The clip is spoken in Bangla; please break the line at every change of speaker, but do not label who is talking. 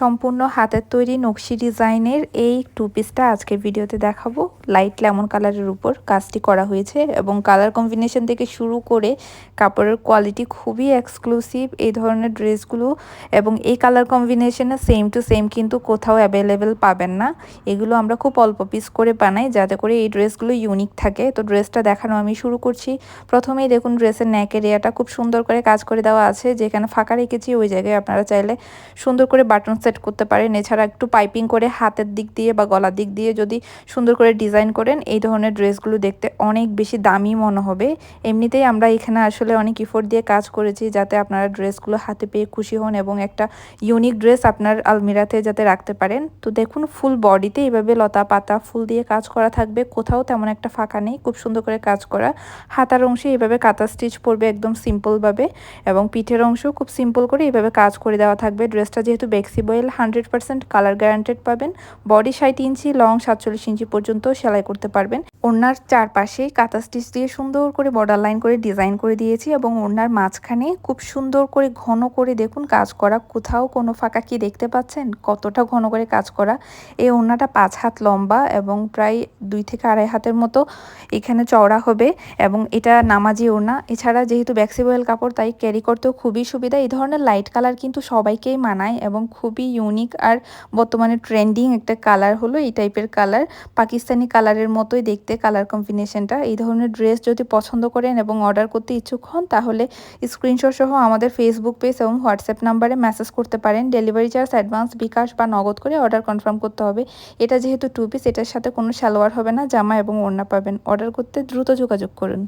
সম্পূর্ণ হাতের তৈরি নকশি ডিজাইনের এই টু পিসটা আজকে ভিডিওতে দেখাবো। লাইট লেমন কালারের উপর কাজটি করা হয়েছে এবং কালার কম্বিনেশন থেকে শুরু করে কাপড়ের কোয়ালিটি খুবই এক্সক্লুসিভ এই ধরনের ড্রেসগুলো এবং এই কালার কম্বিনেশনে সেম টু সেম কিন্তু কোথাও অ্যাভেলেবেল পাবেন না। এগুলো আমরা খুব অল্প পিস করে বানাই যাতে করে এই ড্রেসগুলো ইউনিক থাকে। তো ড্রেসটা দেখানো আমি শুরু করছি। প্রথমেই দেখুন ড্রেসের ন্যাক এরিয়াটা খুব সুন্দর করে কাজ করে দেওয়া আছে। যেখানে ফাঁকা রেখেছি, ওই জায়গায় আপনারা চাইলে সুন্দর করে বাটন সেট করতে পারেন। এছাড়া একটু পাইপিং করে হাতের দিক দিয়ে বা গলার দিক দিয়ে যদি সুন্দর করে ডিজাইন করেন, এই ধরনের ড্রেসগুলো দেখতে অনেক বেশি দামি মনে হবে। এমনিতেই আমরা এখানে আসলে অনেক ইফোর্ট দিয়ে কাজ করেছি যাতে আপনারা ড্রেসগুলো হাতে পেয়ে খুশি হন এবং একটা ইউনিক ড্রেস আপনার আলমিরাতে যাতে রাখতে পারেন। তো দেখুন ফুল বডিতে এইভাবে লতা পাতা ফুল দিয়ে কাজ করা থাকবে। কোথাও তেমন একটা ফাঁকা নেই, খুব সুন্দর করে কাজ করা। হাতার অংশে এইভাবে কাতা স্টিচ পড়বে একদম সিম্পলভাবে এবং পিঠের অংশ খুব সিম্পল করে এইভাবে কাজ করে দেওয়া থাকবে। ড্রেসটা যেহেতু বেক্সিবয়েল হান্ড্রেড পার্সেন্ট কালার গ্যারান্টেড পাবেন। বডি ষাট ইঞ্চি লং সাতচল্লিশ ইঞ্চি পর্যন্ত সেলাই করতে পারবেন। ওনার চারপাশে কাতা স্টিচ দিয়ে সুন্দর করে বর্ডার লাইন করে ডিজাইন করে দিয়েছি এবং ওনার মাঝখানে খুব সুন্দর করে ঘন করে দেখুন কাজ করা। কোথাও কোনো ফাঁকা কি দেখতে পাচ্ছেন? কতটা ঘন করে কাজ করা? এই ওনাটা পাঁচ হাত লম্বা এবং প্রায় দুই থেকে আড়াই হাতের মতো এখানে চওড়া হবে এবং এটা নামাজি ওনা এছাড়া যেহেতু ব্যাক্সিবয়েল কাপড়, তাই ক্যারি করতেও খুবই সুবিধা। এই ধরনের লাইট কালার কিন্তু সবাইকেই মানায় এবং খুবই ইউনিক আর বর্তমানে ট্রেন্ডিং একটা কালার হলো এই টাইপের কালার পাকিস্তানি কালারের মতোই দেখতে কালার কম্বিনেশনটা এই ধরনের ড্রেস যদি পছন্দ করেন এবং অর্ডার করতে ইচ্ছুক হন, তাহলে স্ক্রিনশট সহ আমাদের ফেসবুক পেজ এবং হোয়াটসঅ্যাপ নাম্বারে মেসেজ করতে পারেন। ডেলিভারি চার্জ অ্যাডভান্স বিকাশ বা নগদ করে অর্ডার কনফার্ম করতে হবে। এটা যেহেতু টু পিস এটার সাথে কোনো সালোয়ার হবে না, জামা এবং ওড়না পাবেন। অর্ডার করতে দ্রুত যোগাযোগ করুন।